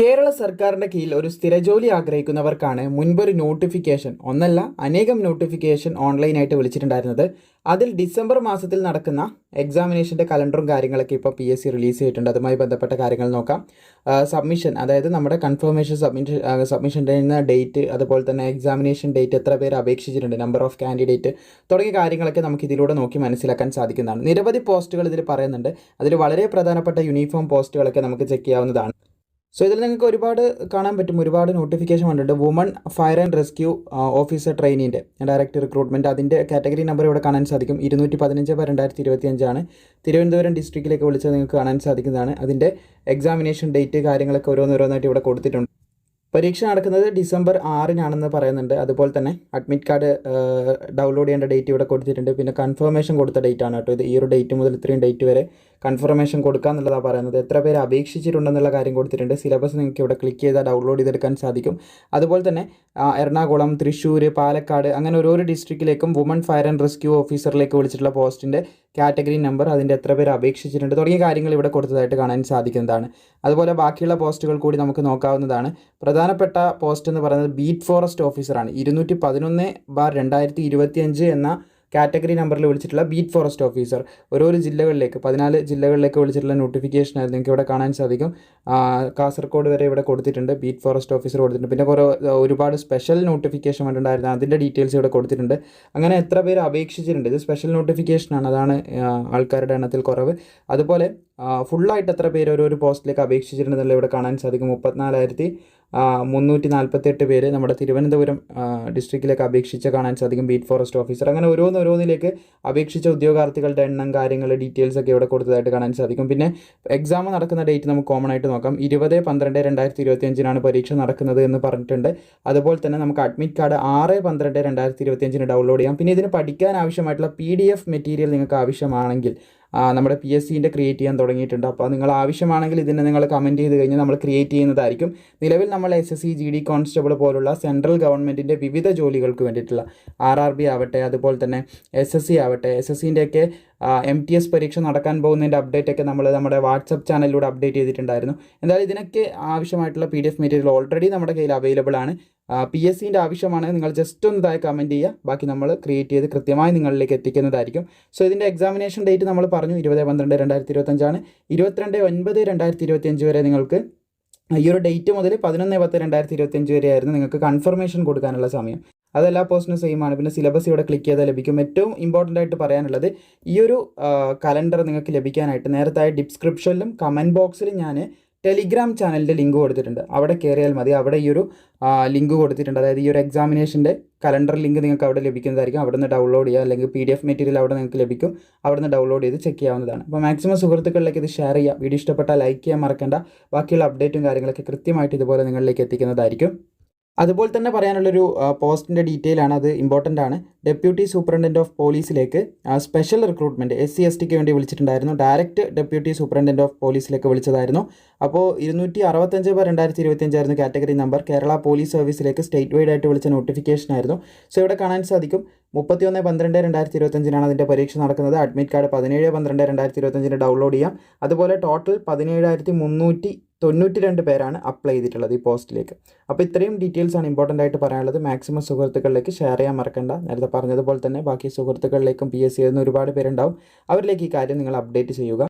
കേരള സർക്കാരിന്റെ കീഴിൽ ഒരു സ്ഥിരജോലി ആഗ്രഹിക്കുന്നവർക്കാണ് മുൻപൊരു നോട്ടിഫിക്കേഷൻ ഒന്നല്ല അനേകം നോട്ടിഫിക്കേഷൻ ഓൺലൈനായിട്ട് വിളിച്ചിട്ടുണ്ടായിരുന്നത്. അതിൽ ഡിസംബർ മാസത്തിൽ നടക്കുന്ന എക്സാമിനേഷന്റെ കലണ്ടറും കാര്യങ്ങളൊക്കെ ഇപ്പോൾ പി എസ് സി റിലീസ് ചെയ്തിട്ടുണ്ട്. അതുമായി ബന്ധപ്പെട്ട കാര്യങ്ങൾ നോക്കാം. സബ്മിഷൻ അതായത് നമ്മുടെ കൺഫർമേഷൻ സബ്മിഷൻ സബ്മിഷന്റെ ഡേറ്റ് അതുപോലെ തന്നെ എക്സാമിനേഷൻ ഡേറ്റ് എത്ര പേര് അപേക്ഷിച്ചിട്ടുണ്ട് നമ്പർ ഓഫ് കാൻഡിഡേറ്റ് തുടങ്ങിയ കാര്യങ്ങളൊക്കെ നമുക്ക് ഇതിലൂടെ നോക്കി മനസ്സിലാക്കാൻ സാധിക്കുന്നതാണ്. നിരവധി പോസ്റ്റുകൾ ഇതിൽ പറയുന്നുണ്ട്. അതിൽ വളരെ പ്രധാനപ്പെട്ട യൂണിഫോം പോസ്റ്റുകളൊക്കെ നമുക്ക് ചെക്ക് ചെയ്യാവുന്നതാണ്. സോ ഇതിൽ നിങ്ങൾക്ക് ഒരുപാട് കാണാൻ പറ്റും. ഒരുപാട് നോട്ടിഫിക്കേഷൻ വന്നിട്ടുണ്ട്. Woman fire and rescue officer ട്രെയിനിന്റെ ഡയറക്റ്റ് റിക്രൂട്ട്മെന്റ് അതിന്റെ കാറ്റഗറി നമ്പർ ഇവിടെ കാണാൻ സാധിക്കും. ഇരുന്നൂറ്റി പതിനഞ്ച് പേർ രണ്ടായിരത്തി ഇരുപത്തി അഞ്ചാണ് തിരുവനന്തപുരം ഡിസ്ട്രിക്റ്റിലേക്ക് വിളിച്ചത് നിങ്ങൾക്ക് കാണാൻ സാധിക്കുന്നതാണ്. അതിന്റെ എക്സാമിനേഷൻ ഡേറ്റ് കാര്യങ്ങളൊക്കെ ഓരോന്നോരോന്നായിട്ട് ഇവിടെ കൊടുത്തിട്ടുണ്ട്. പരീക്ഷ നടക്കുന്നത് ഡിസംബർ ആറിനാണെന്ന് പറയുന്നുണ്ട്. അതുപോലെ തന്നെ അഡ്മിറ്റ് കാർഡ് ഡൗൺലോഡ് ചെയ്യേണ്ട ഡേറ്റ് ഇവിടെ കൊടുത്തിട്ടുണ്ട്. പിന്നെ കൺഫർമേഷൻ കൊടുത്ത ഡേറ്റ് ആണ് കേട്ടോ ഇത്. ഈ ഒരു ഡേറ്റ് മുതൽ ഇത്രയും ഡേറ്റ് വരെ കൺഫർമേഷൻ കൊടുക്കുക എന്നുള്ളതാണ് പറയുന്നത്. എത്ര പേര് അപേക്ഷിച്ചിട്ടുണ്ടെന്നുള്ള കാര്യം കൊടുത്തിട്ടുണ്ട്. സിലബസ് നിങ്ങൾക്ക് ഇവിടെ ക്ലിക്ക് ചെയ്താൽ ഡൗൺലോഡ് ചെയ്തെടുക്കാൻ സാധിക്കും. അതുപോലെ തന്നെ എറണാകുളം തൃശ്ശൂർ പാലക്കാട് അങ്ങനെ ഓരോ ഡിസ്ട്രിക്റ്റിലേക്കും വുമൺ ഫയർ ആൻഡ് റെസ്ക്യൂ ഓഫീസറിലേക്ക് വിളിച്ചിട്ടുള്ള പോസ്റ്റിന്റെ കാറ്റഗറി നമ്പർ അതിന്റെ എത്ര പേര് അപേക്ഷിച്ചിട്ടുണ്ട് തുടങ്ങിയ കാര്യങ്ങൾ ഇവിടെ കൊടുത്തതായിട്ട് കാണാൻ സാധിക്കുന്നതാണ്. അതുപോലെ ബാക്കിയുള്ള പോസ്റ്റുകൾ കൂടി നമുക്ക് നോക്കാവുന്നതാണ്. പ്രധാനപ്പെട്ട പോസ്റ്റ് എന്ന് പറയുന്നത് ബീറ്റ് ഫോറസ്റ്റ് ഓഫീസറാണ് ഇരുന്നൂറ്റി പതിനൊന്ന് ബാർ രണ്ടായിരത്തി ഇരുപത്തിയഞ്ച് എന്ന കാറ്റഗറി നമ്പറിൽ വിളിച്ചിട്ടുള്ള ബീറ്റ് ഫോറസ്റ്റ് ഓഫീസർ. ഓരോരോ ജില്ലകളിലേക്ക് പതിനാല് ജില്ലകളിലേക്ക് വിളിച്ചിട്ടുള്ള നോട്ടിഫിക്കേഷൻ ആയിരുന്നു നിങ്ങൾക്ക് ഇവിടെ കാണാൻ സാധിക്കും. കാസർഗോഡ് വരെ ഇവിടെ കൊടുത്തിട്ടുണ്ട് ബീറ്റ് ഫോറസ്റ്റ് ഓഫീസർ കൊടുത്തിട്ടുണ്ട്. പിന്നെ കുറേ ഒരുപാട് സ്പെഷ്യൽ നോട്ടിഫിക്കേഷൻ വന്നിട്ടുണ്ടായിരുന്നു അതിന്റെ ഡീറ്റെയിൽസ് ഇവിടെ കൊടുത്തിട്ടുണ്ട്. അങ്ങനെ എത്ര പേര് അപേക്ഷിച്ചിട്ടുണ്ട്? ഇത് സ്പെഷ്യൽ നോട്ടിഫിക്കേഷനാണ് അതാണ് ആൾക്കാരുടെ എണ്ണത്തിൽ കുറവ്. അതുപോലെ ഫുള്ളായിട്ട് എത്ര പേര് ഓരോരോ പോസ്റ്റിലേക്ക് അപേക്ഷിച്ചിട്ടുണ്ടെന്നുള്ള ഇവിടെ കാണാൻ സാധിക്കും. മുപ്പത്തിനാലായിരത്തി മുന്നൂറ്റി നാൽപ്പത്തെട്ട് പേര് നമ്മുടെ തിരുവനന്തപുരം ഡിസ്ട്രിക്റ്റിലേക്ക് അപേക്ഷിച്ച് കാണാൻ സാധിക്കും. ബീറ്റ് ഫോറസ്റ്റ് ഓഫീസർ അങ്ങനെ ഓരോന്ന് ഓരോന്നിലേക്ക് അപേക്ഷിച്ച ഉദ്യോഗാർത്ഥികളുടെ എണ്ണം കാര്യങ്ങൾ ഡീറ്റെയിൽസ് ഒക്കെ ഇവിടെ കൊടുത്തതായിട്ട് കാണാൻ സാധിക്കും. പിന്നെ എക്സാം നടക്കുന്ന ഡേറ്റ് നമുക്ക് കോമൺ ആയിട്ട് നോക്കാം. ഇരുപത് പന്ത്രണ്ട് രണ്ടായിരത്തി ഇരുപത്തിയഞ്ചിനാണ് പരീക്ഷ നടക്കുന്നത് എന്ന് പറഞ്ഞിട്ടുണ്ട്. അതുപോലെ തന്നെ നമുക്ക് അഡ്മിറ്റ് കാർഡ് ആറ് പന്ത്രണ്ട് രണ്ടായിരത്തി ഇരുപത്തിയഞ്ചിന് ഡൗൺലോഡ് ചെയ്യാം. പിന്നെ ഇതിന് പഠിക്കാൻ ആവശ്യമായിട്ടുള്ള പി ഡി എഫ് മെറ്റീരിയൽ നിങ്ങൾക്ക് ആവശ്യമാണെങ്കിൽ നമ്മുടെ പി എസ് സിന്റെ ക്രിയേറ്റ് ചെയ്യാൻ തുടങ്ങിയിട്ടുണ്ട്. അപ്പോൾ നിങ്ങൾ ആവശ്യമാണെങ്കിൽ ഇതിനെ നിങ്ങൾ കമന്റ് ചെയ്ത് കഴിഞ്ഞാൽ നമ്മൾ ക്രിയേറ്റ് ചെയ്യുന്നതായിരിക്കും. നിലവിൽ നമ്മൾ S S C G D constable പോലുള്ള സെൻട്രൽ ഗവൺമെന്റിന്റെ വിവിധ ജോലികൾക്ക് വേണ്ടിയിട്ടുള്ള ആർ ആർ ബി ആവട്ടെ അതുപോലെ തന്നെ എസ് എസ് സി ആവട്ടെ S S M T S പരീക്ഷ നടക്കാൻ പോകുന്നതിന്റെ അപ്ഡേറ്റ് ഒക്കെ നമ്മൾ നമ്മുടെ വാട്സപ്പ് ചാനലിലൂടെ അപ്ഡേറ്റ് ചെയ്തിട്ടുണ്ടായിരുന്നു. എന്തായാലും ഇതിനൊക്കെ ആവശ്യമായിട്ടുള്ള P D F material already നമ്മുടെ കയ്യിൽ അവൈലബിൾ ആണ്. പി എസ് സിന്റെ ആവശ്യമാണ്. നിങ്ങൾ ജസ്റ്റ് ഒന്ന് താഴെ കമന്റ് ചെയ്യുക. ബാക്കി നമ്മൾ ക്രിയേറ്റ് ചെയ്ത് കൃത്യമായി നിങ്ങളിലേക്ക് എത്തിക്കുന്നതായിരിക്കും. സോ ഇതിന്റെ എക്സാമിനേഷൻ ഡേറ്റ് നമ്മൾ പറഞ്ഞു. ഇരുപത് പന്ത്രണ്ട് രണ്ടായിരത്തി ഇരുപത്തഞ്ചാണ് ഇരുപത്തിരണ്ട് ഒൻപത് രണ്ടായിരത്തി ഇരുപത്തിയഞ്ച് വരെ നിങ്ങൾക്ക് ഈ ഒരു ഡേറ്റ് മുതൽ പതിനൊന്ന് പത്ത് രണ്ടായിരത്തി ഇരുപത്തിയഞ്ച് വരെ ആയിരുന്നു നിങ്ങൾക്ക് കൺഫർമേഷൻ കൊടുക്കാനുള്ള സമയം. അതെല്ലാ പോസ്റ്റിനും സെയിം ആണ്. പിന്നെ സിലബസ് ഇവിടെ ക്ലിക്ക് ചെയ്താൽ ലഭിക്കും. ഏറ്റവും ഇമ്പോർട്ടന്റ് ആയിട്ട് പറയാനുള്ളത് ഈ ഒരു കലണ്ടർ നിങ്ങൾക്ക് ലഭിക്കാനായിട്ട് നേരത്തെ ഡിസ്ക്രിപ്ഷനിലും കമന്റ് ബോക്സിലും ഞാൻ ടെലിഗ്രാം ചാനലിന്റെ ലിങ്ക് കൊടുത്തിട്ടുണ്ട്. അവിടെ കയറിയാൽ മതി. അവിടെ ഈ ഒരു ലിങ്ക് കൊടുത്തിട്ടുണ്ട്. അതായത് ഈ ഒരു എക്സാമിനേഷന്റെ കലണ്ടർ ലിങ്ക് നിങ്ങൾക്ക് അവിടെ ലഭിക്കുന്നതായിരിക്കും. അവിടെ നിന്ന് ഡൗൺലോഡ് ചെയ്യുക. അല്ലെങ്കിൽ പി ഡി എഫ് മെറ്റീരിയൽ അവിടെ നിങ്ങൾക്ക് ലഭിക്കും. അവിടെ നിന്ന് ഡൗൺലോഡ് ചെയ്ത് ചെക്ക് ചെയ്യാവുന്നതാണ്. അപ്പോൾ മാക്സിമം സുഹൃത്തുക്കളിലേക്ക് ഇത് ഷെയർ ചെയ്യുക. വീഡിയോ ഇഷ്ടപ്പെട്ടാൽ ലൈക്ക് ചെയ്യാൻ മറക്കേണ്ട. ബാക്കിയുള്ള അപ്ഡേറ്റും കാര്യങ്ങളൊക്കെ കൃത്യമായിട്ട് ഇതുപോലെ നിങ്ങളിലേക്ക് എത്തിക്കുന്നതായിരിക്കും. അതുപോലെ തന്നെ പറയാനുള്ളൊരു പോസ്റ്റിന്റെ ഡീറ്റെയിൽ ആണ്. അത് ഇമ്പോർട്ടന്റ് ആണ്. Deputy superintendent of പോലീസിലേക്ക് special recruitment S C S tick വേണ്ടി വിളിച്ചിട്ടുണ്ടായിരുന്നു. ഡയറക്റ്റ് ഡെപ്യൂട്ടി സൂപ്രണ്ടന്റ് ഓഫ് പോലീസിലേക്ക് വിളിച്ചതായിരുന്നു. അപ്പോൾ ഇരുന്നൂറ്റി അറുപത്തഞ്ച് പേർ രണ്ടായിരത്തി ഇരുപത്തിയഞ്ചായിരുന്നു കാറ്റഗറി നമ്പർ. കേരള പോലീസ് സർവീസിലേക്ക് സ്റ്റേറ്റ് വൈഡ് ആയിട്ട് വിളിച്ച നോട്ടിഫിക്കേഷൻ ആയിരുന്നു. സോ ഇവിടെ കാണാൻ സാധിക്കും. മുപ്പത്തിയൊന്ന് പന്ത്രണ്ട് രണ്ടായിരത്തി ഇരുപത്തഞ്ചിനാണ് അതിന്റെ പരീക്ഷ നടക്കുന്നത്. അഡ്മിറ്റ് കാർഡ് പതിനേഴ് പന്ത്രണ്ട് രണ്ടായിരത്തി ഇരുപത്തഞ്ചിന് ഡൗൺലോഡ് ചെയ്യാം. അതുപോലെ ടോട്ടൽ പതിനേഴായിരത്തി മുന്നൂറ്റി തൊണ്ണൂറ്റി രണ്ട് പേരാണ് അപ്ലൈ ചെയ്തിട്ടുള്ളത് ഈ പോസ്റ്റിലേക്ക് അപ്പോൾ ഇത്രയും ഡീറ്റെയിൽസ് ആണ് ഇമ്പോർട്ടന്റ് ആയിട്ട് പറയാനുള്ളത്. മാക്സിമം സുഹൃത്തുക്കളിലേക്ക് ഷെയർ ചെയ്യാൻ മറക്കണ്ട. നേരത്തെ പറഞ്ഞതുപോലെ തന്നെ ബാക്കി സുഹൃത്തുക്കളിലേക്കും പി എസ് സി ഒരുപാട് പേരുണ്ടാവും. അവരിലേക്ക് ഈ കാര്യം നിങ്ങൾ അപ്ഡേറ്റ് ചെയ്യുക.